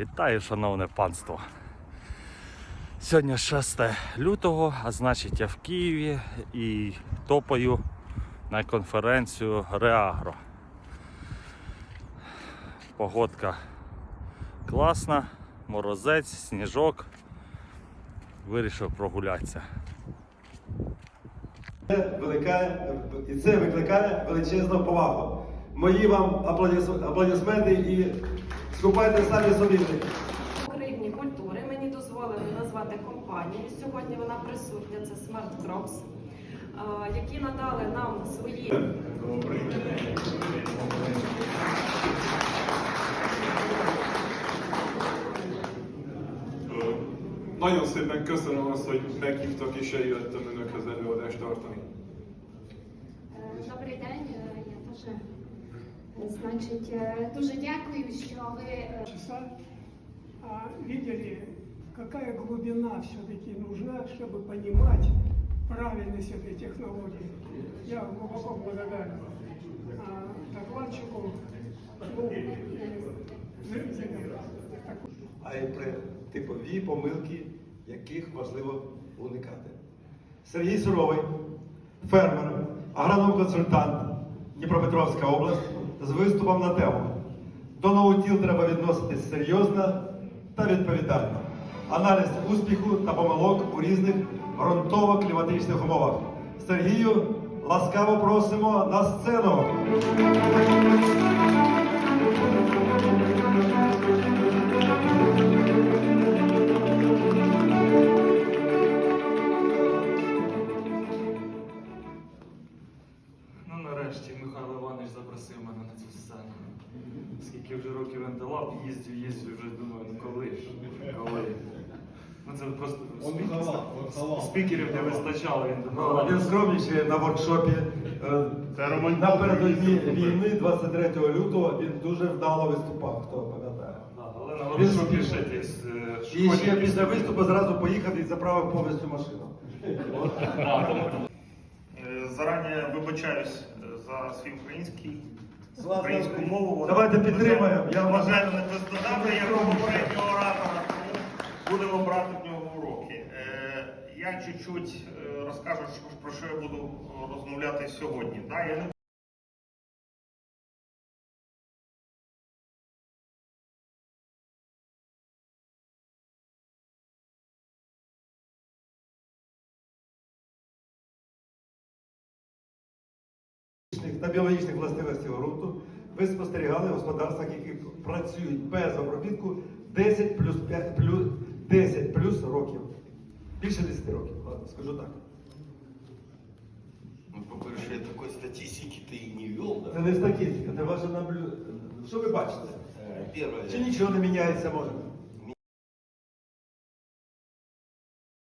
Вітаю, шановне панство. Сьогодні 6 лютого, а значить я в Києві і топаю на конференцію Реагро. Погодка класна, морозець, сніжок. Вирішив прогулятися. Це викликає, і це викликає величезну повагу. Мої вам аплодисменти і скупайте самі собі. Рівні культури мені дозволили назвати компанію. Сьогодні вона присутня. Це Smart Crops, е, які надали нам свої Nagyon szépen köszönöm azt, hogy meghívtak és eljöttem önökhöz előadást tartani. Е, Добрий день, е, я теж. Значить, е, дуже дякую, що ви е, часа а, видели, какая глубина все-таки нужна, чтобы понимать правильность этой технологии. Я глубоко благодарен а, докладчику, ну, зрителям. а й при типові помилки, яких важливо уникати. Сергій Суровий, фермер, агроном-консультант Дніпропетровська область з виступом на тему До наутіл треба відноситись серйозно та відповідально. Аналіз успіху та помилок у різних ґрунтово-кліматичних умовах. Сергію, ласкаво просимо на сцену. Давав, їздив, їздив, вже думаю, ну коли ж, коли. Ну це просто спі- спікерів не вистачало, він давав. Він скромніший на воркшопі. е, Напередодні війни, 23 лютого, він дуже вдало виступав, хто пам'ятає. Да, Але на воркшопі ще десь е, І ще після виступу зразу поїхав і заправив повністю машину. Е, Зарані вибачаюсь е, за свій український українську мову. Давайте підтримаємо. Я вважаю, не бездоганна, як у попереднього оратора, тому будемо брати в нього уроки. Е, Я чуть-чуть е, розкажу, про що я буду е, розмовляти сьогодні. Та біологічних властивостей ґрунту ви спостерігали в господарствах, які працюють без обробітку 10 плюс 5 плюс 10 плюс років. Більше 10 років, ладно, скажу так. Ну, по-перше, я такой статистики ты и не вел, Це не статистика, це ваше наблюдення. Що ви бачите? Первое. Чи нічого не міняється може?